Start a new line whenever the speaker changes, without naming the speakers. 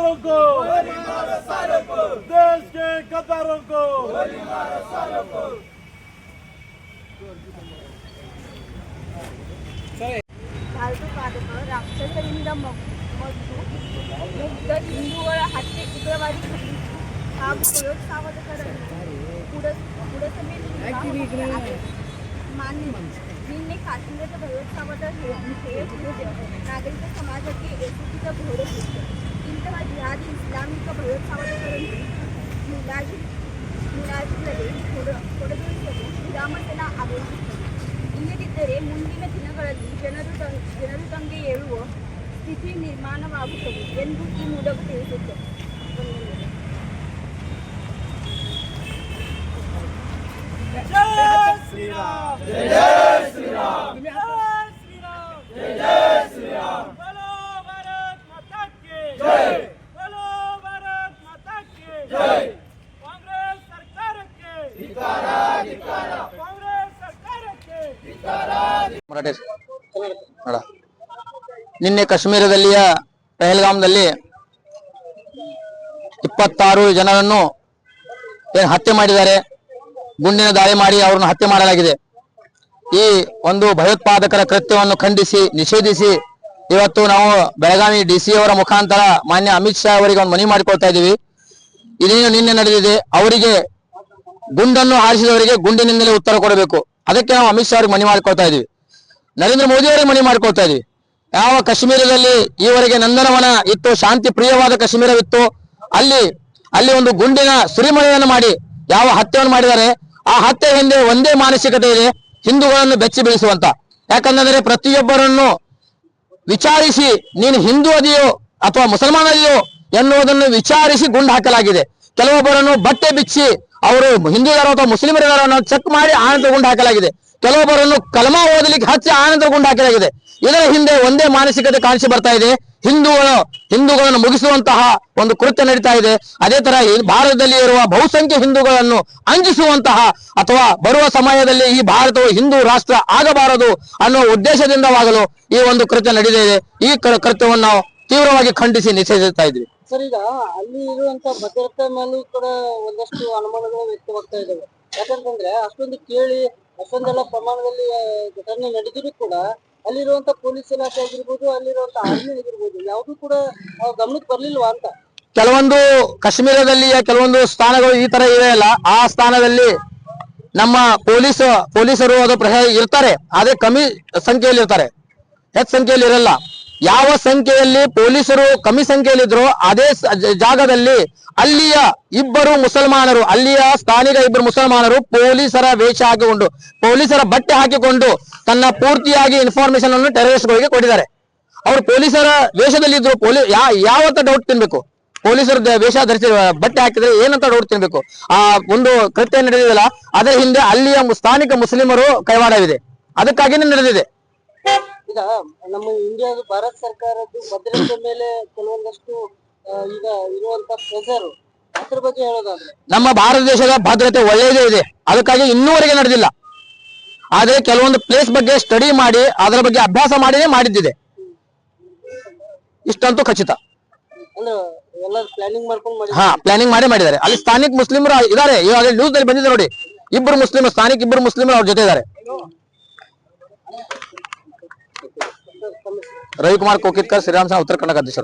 कतारों को
देश के कतारों को
राक्षस हिंद मुक्त हिंदू व हत्ये उग्रवादी हा प्रयोग सावध करत मान्य मुस्लिमने काश्मीराचा हे नागरिक समाजाची एकीचा घोडे ಜಿಹಾದಿ ಇಸ್ಲಾಮಿಕ ಭಯೋತ್ಪಾದಕರನ್ನು ಮುಲಾಜಿ ಮುಲಾಜಿಲ್ಲದೆ ಹೊರ- ಹೊರದೂಡಿಸಲು ವಿರಾಮತನ ಆದೇಶಿಸಿದೆ ಇಲ್ಲದಿದ್ದರೆ ಮುಂದಿನ ದಿನಗಳಲ್ಲಿ ಜನರು ಜನರು ದಂಗೆ ಏಳುವ ಸ್ಥಿತಿ ನಿರ್ಮಾಣವಾಗುತ್ತದೆ ಎಂದು ಈ ಮೂಲಕ ತಿಳಿಸುತ್ತದೆ ವಂದನೆಗಳು.
ನೋಡ. ನಿನ್ನೆ ಕಾಶ್ಮೀರದಲ್ಲಿಯ ಪಹಲ್ಗಾಮ್ದಲ್ಲಿ ಇಪ್ಪತ್ತಾರು ಜನರನ್ನು ಹತ್ಯೆ ಮಾಡಿದ್ದಾರೆ, ಗುಂಡಿನ ದಾಳಿ ಮಾಡಿ ಅವರನ್ನು ಹತ್ಯೆ ಮಾಡಲಾಗಿದೆ. ಈ ಒಂದು ಭಯೋತ್ಪಾದಕರ ಕೃತ್ಯವನ್ನು ಖಂಡಿಸಿ, ನಿಷೇಧಿಸಿ ಇವತ್ತು ನಾವು ಬೆಳಗಾವಿ ಡಿ ಸಿ ಅವರ ಮುಖಾಂತರ ಮಾನ್ಯ ಅಮಿತ್ ಶಾ ಅವರಿಗೆ ಒಂದು ಮನವಿ ಮಾಡಿಕೊಳ್ತಾ ಇದ್ದೀವಿ. ಇದೇನು ನಿನ್ನೆ ನಡೆದಿದೆ. ಅವರಿಗೆ ಗುಂಡನ್ನು ಹಾರಿಸಿದವರಿಗೆ ಗುಂಡಿನಿಂದಲೇ ಉತ್ತರ ಕೊಡಬೇಕು. ಅದಕ್ಕೆ ನಾವು ಅಮಿತ್ ಶಾ ಅವರಿಗೆ ಮನವಿ ಮಾಡಿಕೊಳ್ತಾ ಇದೀವಿ ನರೇಂದ್ರ ಮೋದಿ ಅವರಿಗೆ ಮನವಿ ಮಾಡ್ಕೊಳ್ತಾ ಇದೀವಿ. ಯಾವ ಕಾಶ್ಮೀರದಲ್ಲಿ ಈವರೆಗೆ ನಂದನವನ ಇತ್ತು, ಶಾಂತಿ ಪ್ರಿಯವಾದ ಕಾಶ್ಮೀರವಿತ್ತು, ಅಲ್ಲಿ ಅಲ್ಲಿ ಒಂದು ಗುಂಡಿನ ಸುರಿಮಳೆಯನ್ನು ಮಾಡಿ ಯಾವ ಹತ್ಯೆಯನ್ನು ಮಾಡಿದ್ದಾರೆ, ಆ ಹತ್ಯೆ ಹಿಂದೆ ಒಂದೇ ಮಾನಸಿಕತೆ ಇದೆ, ಹಿಂದೂಗಳನ್ನು ಬೆಚ್ಚಿ ಬೀಳಿಸುವಂತ. ಯಾಕಂದ್ರೆ ಪ್ರತಿಯೊಬ್ಬರನ್ನು ವಿಚಾರಿಸಿ, ನೀನು ಹಿಂದೂ ಅದೆಯೋ ಅಥವಾ ಮುಸಲ್ಮಾನ ಅದೆಯೋ ಎನ್ನುವುದನ್ನು ವಿಚಾರಿಸಿ ಗುಂಡು ಹಾಕಲಾಗಿದೆ. ಕೆಲವೊಬ್ಬರನ್ನು ಬಟ್ಟೆ ಬಿಚ್ಚಿ ಅವರು ಹಿಂದೂದಾರೋ ಅಥವಾ ಮುಸ್ಲಿಮರಿದಾರೋ ಚೆಕ್ ಮಾಡಿ ಆನಂತರ ಗುಂಡು ಹಾಕಲಾಗಿದೆ. ಕೆಲವೊಬ್ಬರನ್ನು ಕಲಮ ಓದಲಿಕ್ಕೆ ಹಚ್ಚಿ ಆನಂದಗೊಂಡ ಗುಂಡು ಹಾಕಲಾಗಿದೆ ಇದರ ಹಿಂದೆ ಒಂದೇ ಮಾನಸಿಕತೆ ಕಾಣಿಸಿ ಬರ್ತಾ ಇದೆ. ಹಿಂದೂಗಳು, ಹಿಂದೂಗಳನ್ನು ಮುಗಿಸುವಂತಹ ಒಂದು ಕೃತ್ಯ ನಡೀತಾ ಇದೆ. ಅದೇ ತರ ಈ ಭಾರತದಲ್ಲಿ ಇರುವ ಬಹುಸಂಖ್ಯೆ ಹಿಂದೂಗಳನ್ನು ಅಂಜಿಸುವಂತಹ ಅಥವಾ ಬರುವ ಸಮಯದಲ್ಲಿ ಈ ಭಾರತವು ಹಿಂದೂ ರಾಷ್ಟ್ರ ಆಗಬಾರದು ಅನ್ನೋ ಉದ್ದೇಶದಿಂದವಾಗಲು ಈ ಒಂದು ಕೃತ್ಯ ನಡೆದಿದೆ ಈ ಕೃ- ಕೃತ್ಯವನ್ನು ನಾವು ತೀವ್ರವಾಗಿ ಖಂಡಿಸಿ ನಿಷೇಧಿಸ್ತಾ ಇದ್ವಿ.
ಸರ್, ಈಗ ಅಲ್ಲಿ ಇರುವಂತಹ ಭದ್ರತೆ ಮೇಲೂ ಕೂಡ ಒಂದಷ್ಟು ಅನುಮಾನಗಳು ವ್ಯಕ್ತವಾಗ್ತಾ ಇದಾವೆ. ಯಾಕಂತಂದ್ರೆ ಅಷ್ಟೊಂದು ಕೇಳಿ ಅಷ್ಟೊಂದೆಲ್ಲ ಪ್ರಮಾಣದಲ್ಲಿ ಘಟನೆ ನಡೆದಿರೂ ಕೂಡ ಅಲ್ಲಿರುವಂತ ಪೊಲೀಸ್ ಇಲಾಖೆ ಆಗಿರ್ಬೋದು, ಅಲ್ಲಿರುವಂತ ಆರ್ಮಿ ಆಗಿರ್ಬೋದು, ಯಾವ್ದು ಕೂಡ ಗಮನಕ್ಕೆ ಬರ್ಲಿಲ್ವಾ ಅಂತ?
ಕೆಲವೊಂದು ಕಾಶ್ಮೀರದಲ್ಲಿಯ ಕೆಲವೊಂದು ಸ್ಥಾನಗಳು ಈ ತರ ಇವೆ ಅಲ್ಲ, ಆ ಸ್ಥಾನದಲ್ಲಿ ನಮ್ಮ ಪೊಲೀಸ್, ಪೊಲೀಸರು ಅದು ಇರ್ತಾರೆ, ಆದ್ರೆ ಕಮ್ಮಿ ಸಂಖ್ಯೆಯಲ್ಲಿ ಇರ್ತಾರೆ ಹೆಚ್ಚು ಸಂಖ್ಯೆಯಲ್ಲಿ ಇರಲ್ಲ ಯಾವ ಸಂಖ್ಯೆಯಲ್ಲಿ ಪೊಲೀಸರು ಕಮ್ಮಿ ಸಂಖ್ಯೆಯಲ್ಲಿ ಇದ್ರು ಅದೇ ಜಾಗದಲ್ಲಿ ಅಲ್ಲಿಯ ಇಬ್ಬರು ಮುಸಲ್ಮಾನರು, ಅಲ್ಲಿಯ ಸ್ಥಾನಿಕ ಇಬ್ಬರು ಮುಸಲ್ಮಾನರು ಪೊಲೀಸರ ವೇಷ ಹಾಕಿಕೊಂಡು, ಪೊಲೀಸರ ಬಟ್ಟೆ ಹಾಕಿಕೊಂಡು ತನ್ನ ಪೂರ್ತಿಯಾಗಿ ಇನ್ಫಾರ್ಮೇಶನ್ ಅನ್ನು ಟೆರರಿಸ್ಟ್ಗಳಿಗೆ ಕೊಟ್ಟಿದ್ದಾರೆ. ಅವರು ಪೊಲೀಸರ ವೇಷದಲ್ಲಿ ಇದ್ರು ಪೊಲೀಸ್ ಯಾ ಯಾವತ್ತ ಡೌಟ್ ತಿನ್ಬೇಕು? ಪೊಲೀಸರ ವೇಷ ಧರಿಸಿ ಬಟ್ಟೆ ಹಾಕಿದ್ರೆ ಏನಂತ ಡೌಟ್ ತಿನ್ಬೇಕು? ಆ ಒಂದು ಕೃತ್ಯ ನಡೆದಿದೆಯಲ್ಲ, ಅದರ ಹಿಂದೆ ಅಲ್ಲಿಯ ಸ್ಥಾನಿಕ ಮುಸ್ಲಿಮರು ಕೈವಾಡವಿದೆ. ಅದಕ್ಕಾಗಿನೇ ನಡೆದಿದೆ.
ಈಗ ನಮ್ಮ ಇಂಡಿಯಾದ ಭಾರತ ಸರ್ಕಾರದ್ದು ಭದ್ರತೆ ಮೇಲೆ ಕೆಲವೊಂದಷ್ಟು ಈಗ ಇರುವಂತ ಪ್ರೆಸರ್ ಅದ್ರ ಬಗ್ಗೆ ಹೇಳೋದಾದ್ರೆ.
ನಮ್ಮ ಭಾರತ ದೇಶದ ಭದ್ರತೆ ಒಳ್ಳೆಯದೇ ಇದೆ. ಅದಕ್ಕಾಗಿ ಇನ್ನೂವರೆಗೆ ನಡೆದಿಲ್ಲ. ಆದ್ರೆ ಕೆಲವೊಂದು ಪ್ಲೇಸ್ ಬಗ್ಗೆ ಸ್ಟಡಿ ಮಾಡಿ ಅದರ ಬಗ್ಗೆ ಅಭ್ಯಾಸ ಮಾಡಿನೇ ಮಾಡಿದ್ದಿದೆ. ಇಷ್ಟಂತೂ ಖಚಿತ.
ಪ್ಲಾನಿಂಗ್ ಮಾಡ್ಕೊಂಡು ಮಾಡಿ
ಹಾ ಪ್ಲಾನಿಂಗ್ ಮಾಡಿ ಮಾಡಿದ್ದಾರೆ. ಅಲ್ಲಿ ಸ್ಥಾನಿಕ ಮುಸ್ಲಿಮರು ಇದಾರೆ ಇವಾಗ ನ್ಯೂಸ್ನಲ್ಲಿ ಬಂದಿದೆ ನೋಡಿ. ಇಬ್ಬರು ಮುಸ್ಲಿಂ ಸ್ಥಾನಿಕ ಇಬ್ಬರು ಮುಸ್ಲಿಮರು ಅವ್ರ ಜೊತೆ ಇದ್ದಾರೆ. रविकुमार कोकितकर श्रीराम सेना उत्तराखंड का अध्यक्ष